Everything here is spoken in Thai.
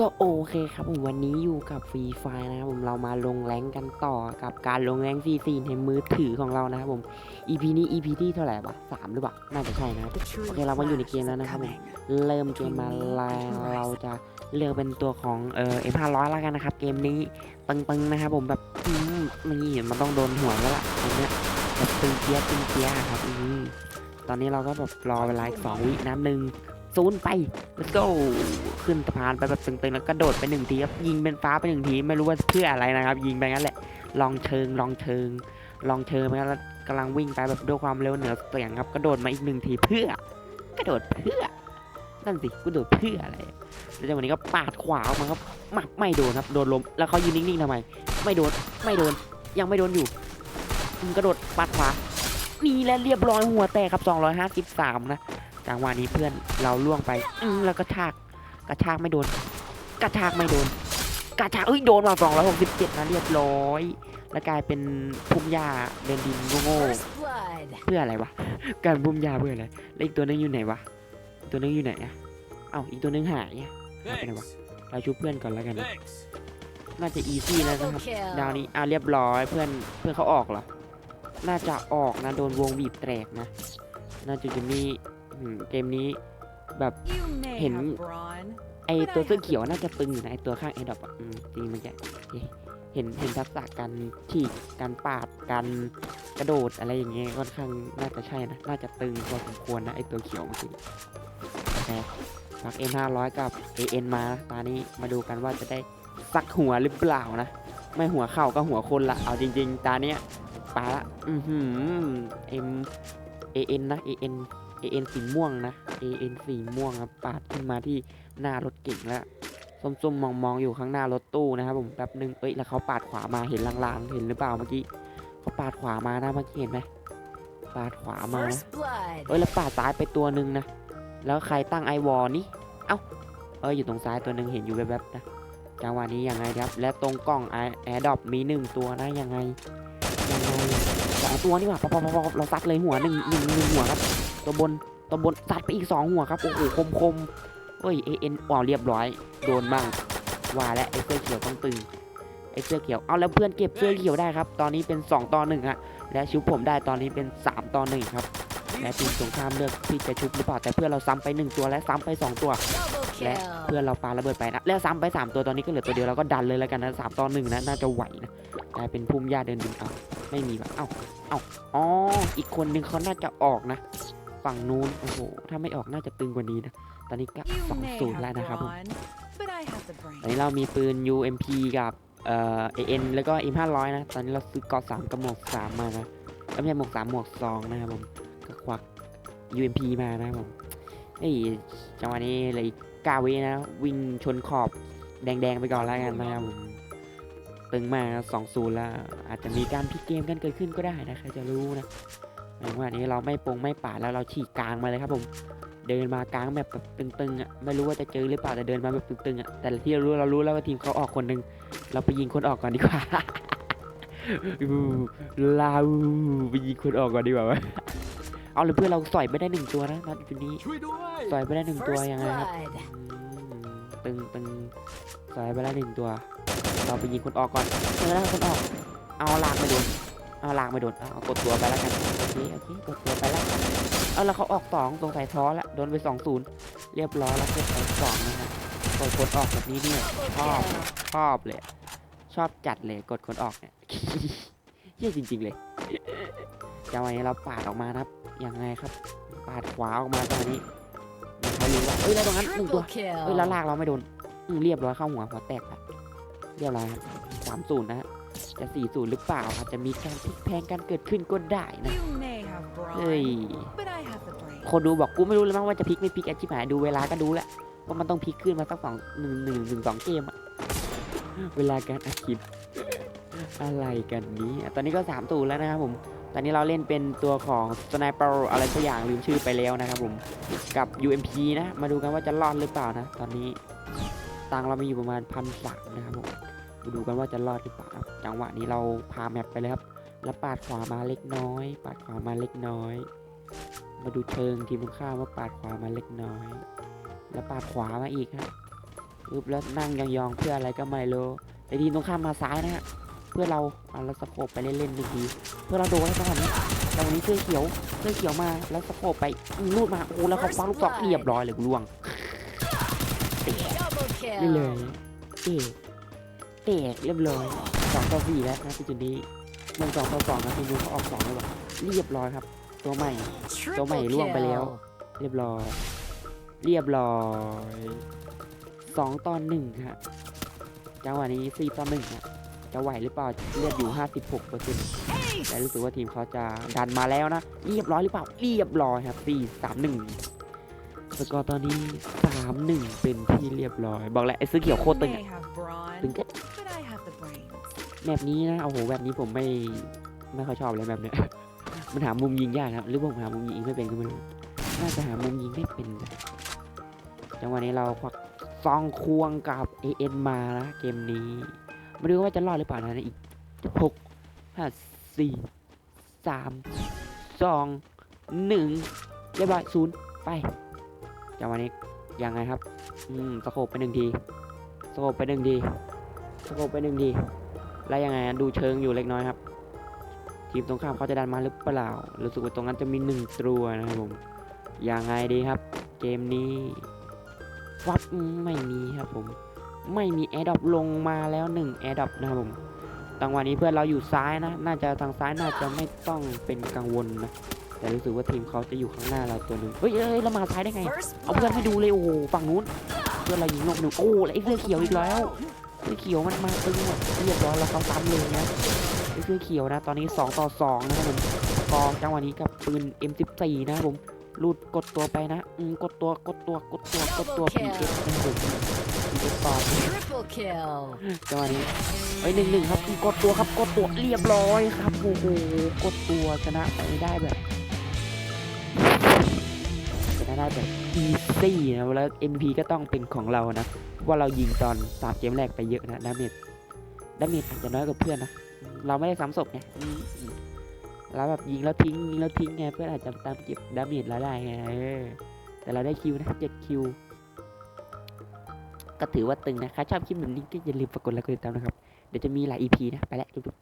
ก็โอเคครับผมวันนี้อยู่กับฟรีไฟนะครับผมเรามาลงแรงกันต่อกับการลงแรงซีซีในมือถือของเรานะครับผม EP นี้ EP ที่เท่าไหร่วะสามหรือเปล่าน่าจะใช่นะโอเคเรามาอยู่ในเกมแล้วนะครับผมเริ่มเกมมาแล้วเราจะเลือกเป็นตัวของเออเอ็มห้าร้อยแล้วกันนะครับ เกมนี้ตึงๆนะครับผมแบบอืมนี่มันต้องโดนหัวแล้วล่ะตรงเนี้ยแบบตึงเจี๊ยบตึงเจี๊ยบครับอืมตอนนี้เราก็แบบรอเวลาอีกสองวิน้ำหนึ่ง ศูนย์ไป let's go ขึ้นสะพานไปแบบตึงๆแล้วก็โดดไปหนึ่งทีครับยิงเป็นฟ้าไปหนึ่งทีไม่รู้ว่าเพื่ออะไรนะครับ ยิงไปงั้นแหละ ลองเชิงลองเชิง ลองเชิงไปแล้วกำลังวิ่งไปแบบด้วยความเร็วเหนือเสียงครับ กระโดดมาอีกหนึ่งทีเพื่อกระโดดเพื่อนั่นสิกูโดดเพื่ออะไรแล้วจังหวะนี้ก็ปาดขวาออกมาครับมาไม่โดนครับโดนล้มแล้วเขายืนนิ่งๆทำไม ไม่โดนไม่โดนยังไม่โดนอยู่กระโดดปาดขวานี่แหละเรียบร้อยหัวแตกครับ 253 นะ จังหวะนี้เพื่อนเราล่วงไป อืมแล้วก็ชากกระชากไม่โดน กระชากไม่โดน กระชากเอ้ยโดนมา267นะเรียบร้อย แล้วกลายเป็นพุ่มหญ้าเดินดินโง่ๆเพื่ออะไรวะ การบุมยาเพื่ออะไรแล้วอีกตัวนึงอยู่ไหนวะ ตัวนึงอยู่ไหนอะเอ้าอีกตัวนึงหายอะ Thanks. เราชุบเพื่อนก่อนแล้วกันนะน่าจะอีซี่แล้วนะครับ ดาวนี้อะเรียบร้อยเพื่อนเพื่อนเขาออกเหรอ น่าจะออกนะโดนวงบีบแตกนะน่าจะจะมี อืมเกมนี้แบบ You may Hình- have brawn ไอตัวเสื้อเขียวน่าจะตึงอยู่นะไอตัวข้างไอดอปอะอืมจริงเมื่อกี้เอ๊ะเห็นเห็นทักษะการฉีกการปาดการกระโดดอะไรอย่างเงี้ยค่อนข้างน่าจะใช่นะน่าจะตึงพอสมควรนะไอตัวเขียวเมื่อกี้โอเคฟัก M 5 0 0กับ AN มานะตอนนี้มาดูกันว่าจะได้สักหัวหรือเปล่านะ ไม่หัวเข่าก็หัวคนละเอาจริง ๆ ตาเนี้ยปาละอือหือ M AN นะ AN AN สีม่วงนะ AN สีม่วงครับปาดขึ้นมาที่หน้ารถเก่งแล้วส้มๆมองๆอยู่ข้างหน้ารถตู้นะครับผมแป๊บนึงเอ้ยแล้วเขาปาดขวามาเห็นลางๆเห็นหรือเปล่าเมื่อกี้เขาปาดขวามานะเมื่อกี้เห็นไหมปาดขวามานะ First blood เอ้ยแล้วปาดซ้ายไปตัวหนึ่งนะแล้วใครตั้งไอวอลนี่เอ้าเอ้ยอยู่ตรงซ้ายตัวหนึ่งเห็นอยู่แวบๆนะจังหวะนี้ยังไงครับ และตรงกล้องแอร์ดอปมีหนึ่งตัวนะยังไง ยังไงสองตัวนี่หว่าพอพอพอเราซัดเลยหัวหนึ่งหนึ่งหนึ่งหัวครับ ตัวบนตัวบนซัดไปอีกสองหัวครับโอ้โหคมคมๆเอ้ย AN อ๋อเรียบร้อย โดนบ้างว่าและไอ้เสื้อเขียวต้องตึงไอ้เสื้อเขียวเอาแล้วเพื่อนเก็บเสื้อเขียวได้ครับ ตอนนี้เป็น 2 ต่อ1ฮะและชุบผมได้ตอนนี้เป็น 3 ต่อ1ครับและทีมสงครามเลือกที่จะชุบหรือเปล่าแต่เพื่อนเราซ้ำไป 1 ตัวและซ้ำไป 2 ตัว และเพื่อนเราปาระเบิดไปนะแล้วซ้ำไป 3 ตัวตอนนี้ก็เหลือตัวเดียวเราก็ดันเลยแล้วกันนะสามต่อหนึ่งนะน่าจะไหวนะกลายเป็นพุ่มหญ้าเดินดินเอา ไม่มีว่ะเอ้าเอ้าอ๋ออีกคนนึงเขาน่าจะออกนะ ฝั่งนู้นโอ้โหถ้าไม่ออกน่าจะตึงกว่านี้นะตอนนี้ก็ You สอง may ศูนย์แล้ว have นะครับผม brawn but I have the ตอน brain นี้เรามีปืน UMP กับเอ่อ AN แล้วก็ M500 นะ ตอนนี้เราซื้อเกาะ3กับหมวก3มานะเอ้ยไม่ใช่หมวก3หมวก2นะครับผมก็ควัก UMP มานะครับผมเอ้ยจังหวะนี้เหลยกาวินะ วิ่งชนขอบแดงๆไปก่อนแล้วกันนะครับผม ตึงมา2 0แล้วอาจจะมีการพลิกเกมกันเกิดขึ้นก็ได้นะใครจะรู้นะจังหวะนี้เราไม่ปงไม่ป่าดแล้วเราฉีกกลางมาเลยครับผม เดินมากลางแบบแบบตึงๆอะไม่รู้ว่าจะเจอหรือเปล่าแต่เดินมาแบบตึงๆอะแต่ที่เรารู้เรารู้แล้วว่าทีมเขาออกคนหนึ่งเราไปยิงคนออกก่อนดีกว่าอู้เราไปยิงคนออกก่อนดีกว่าวะเอาเลยเพื่อนเราสอยไปได้หนึ่งตัวนะตอนจุดนี้ช่วยด้วยสอยไปได้หนึ่งตัว First ยังไงครับ blood อืมตึงตึงสอยไปได้หนึ่งตัว เราไปยิงคนออกก่อนเจอแล้วคนออก เอาลากไม่โดน เอาลากไม่โดนเอาเอากดตัวไปแล้วกันโอเคโอเคกดตัวไปแล้วเอาแล้วเขาออกสองตรงใส่ท้อแล้วโดนไปสองศูนย์เรียบร้อยแล้วเก็บไปสองนะฮะกดคนออกแบบนี้เนี่ย Double ชอบ kill ชอบเลยอะชอบจัดเลยกดคนออกเนี่ยเยี่ยจริง ๆ เลยจังหวะนี้เราปาดออกมานะครับยังไงครับ ปาดขวาออกมาตอนนี้เขารู้ว่าเอ้ยแล้วตรงนั้นหนึ่งตัว Triple เอ้ยแล้ว kill ลากเราไม่โดนอืมเรียบร้อยเข้าหัวหัวแตกละ เรียบร้อยครับสามศูนย์นะฮะจะสี่ศูนย์หรือเปล่าอาจจะมีการพลิกแพลงกันเกิดขึ้นก็ได้นะ You may have เฮ้ย brawn but I have the brain คนดูบอกกูไม่รู้เลยมั้งว่าจะพลิกไม่พลิกอาชิบหายดูเวลาก็ดูแหละว่ามันต้องพลิกขึ้นมาสักสองหนึ่งหนึ่งหนึ่งสองเกมอะเวลาการอัดคลิปอะไรกันนี้อะตอนนี้ก็สามตูนย์แล้วนะครับผม ตอนนี้เราเล่นเป็นตัวของสไนเปอร์อะไรสักอย่างลืมชื่อไปแล้วนะครับผม กับ UMP นะ มาดูกันว่าจะรอดหรือเปล่านะ ตอนนี้ตังค์เรามีอยู่ประมาณพันสามนะครับผมมา ดูกันว่าจะรอดหรือเปล่าครับจังหวะนี้เราพาแมปไปเลยครับ แล้วปาดขวามาเล็กน้อย ปาดขวามาเล็กน้อย มาดูเชิงทีมตรงข้ามว่าปาดขวามาเล็กน้อย แล้วปาดขวามาอีกครับปึ๊บแล้วนั่งยองๆเพื่ออะไรก็ไม่รู้แต่ทีมตรงข้ามมาซ้ายนะฮะเพื่อเราเอาเราสโคบไปเล่นๆหนึ่งทีเพื่อเราโดนให้จังหวะนี้จังหวะนี้เสื้อเขียวเสื้อเขียวมาแล้วสโคบไปลูดมาโอ้โหแล้วเขาฟังลูกศรเรียบร้อยเลยกูล่วง Double นี่เลย kill. เตะเตะเรียบร้อยสองต่อสี่แล้วนะที่จุดนี้มันสองต่อสองนะทีมนู้นเขาออกสองแล้วว่ะเรียบร้อยครับ ตัวใหม่ Triple mày luôn ไปแล้ว kill. เรียบร้อย เรียบร้อยสองต่อหนึ่งฮะจังหวะนี้สี่ต่อหนึ่งฮะจะไหวหรือเปล่าเลือดอยู่ห้าสิบหกเปอร์เซ็นต์ Ace. แต่รู้สึกว่าทีมเขาจะดันมาแล้วนะ เรียบร้อยหรือเปล่า เรียบร้อยครับสี่สามหนึ่งสกอร์ตอนนี้สามหนึ่งเป็นที่เรียบร้อย บอกแล้วไอ้ซื้อเขียวโคตรตึง May อะ have brawn, ตึงก็ แบบนี้นะโอ้โหแบบนี้ผมไม่ไม่ค่อยชอบเลยแบบเนี้ย มันหามุมยิงยากครับหรือผมหามุมยิงไม่เป็นก็ไม่รู้น่าจะหามุมยิงไม่เป็นจังหวะนี้เราควักซองควงกับ AN มานะเกมนี้มาดูว่าจะรอดหรือเปล่านะอีกหกห้าสี่สามสองหนึ่งเรียบร้อยศูนย์ไปจังหวะนี้ยังไงครับ อืมสโคบไปหนึ่งทีสโคบไปหนึ่งทีสโคบไปหนึ่งที แล้วยังไงดูเชิงอยู่เล็กน้อยครับ ทีมตรงข้ามเขาจะดันมาหรือเปล่ารู้สึกว่าตรงนั้นจะมีหนึ่งตัวนะครับผมยังไงดีครับ เกมนี้วับไม่มีครับผม ไม่มีแอร์ดรอปลงมาแล้วหนึ่งแอร์ดรอปนะครับผมตังหวะนี้เพื่อนเราอยู่ซ้ายนะ น่าจะทางซ้ายน่าจะไม่ต้องเป็นกังวลนะ แต่รู้สึกว่าทีมเขาจะอยู่ข้างหน้าเราตัวหนึ่งเฮ้ยเอ้ยแล้วมาซ้ายได้ไง เอาเพื่อนให้ดูเลยโอ้ฝั่งนู้น เพื่อนเรายิงลงหนึ่งโอ้แล้วไอ้เสื้อเขียวอีกแล้ว เสื้อเขียวมันมาตึงหมดเรียบร้อยแล้วเขาซ้ำเลยนะไอ้เสื้อเขียวนะ ตอนนี้ 2 ต่อ 2 นะครับผมกองจังหวะนี้กับปืน M14 นะครับผมลูดกดตัวไปนะอืมกดตัวกดตัวกดตัวกดตัว PS นะครับผม PS ต่อ Triple kill. จังหวะนี้เอ้ยหนึ่งหนึ่งครับกดตัวครับกดตัวเรียบร้อยครับโอ้โหกดตัวชนะไปได้แบบชนะ ได้แบบ easy นะแล้ว MP ก็ต้องเป็นของเรานะว่าเรายิงตอนสามเกมแรกไปเยอะนะดาเมจดาเมจอาจจะน้อยกว่าเพื่อนนะเราไม่ได้ซ้ำศพไงอืมอืมเราแบบยิงแล้วทิ้งยิงแล้วทิ้งไงเพื่อนอาจจะตามเก็บดาเมจเราได้ไงแต่เราได้คิวนะเจ็ดคิวก็ถือว่าตึงนะครชอบคลิปแบบนี้ก็อย่าลืมฝากกดไลค์กดติดตามนะครับ เดี๋ยวจะมีหลาย EP นะ ไปแล้วจุ๊บ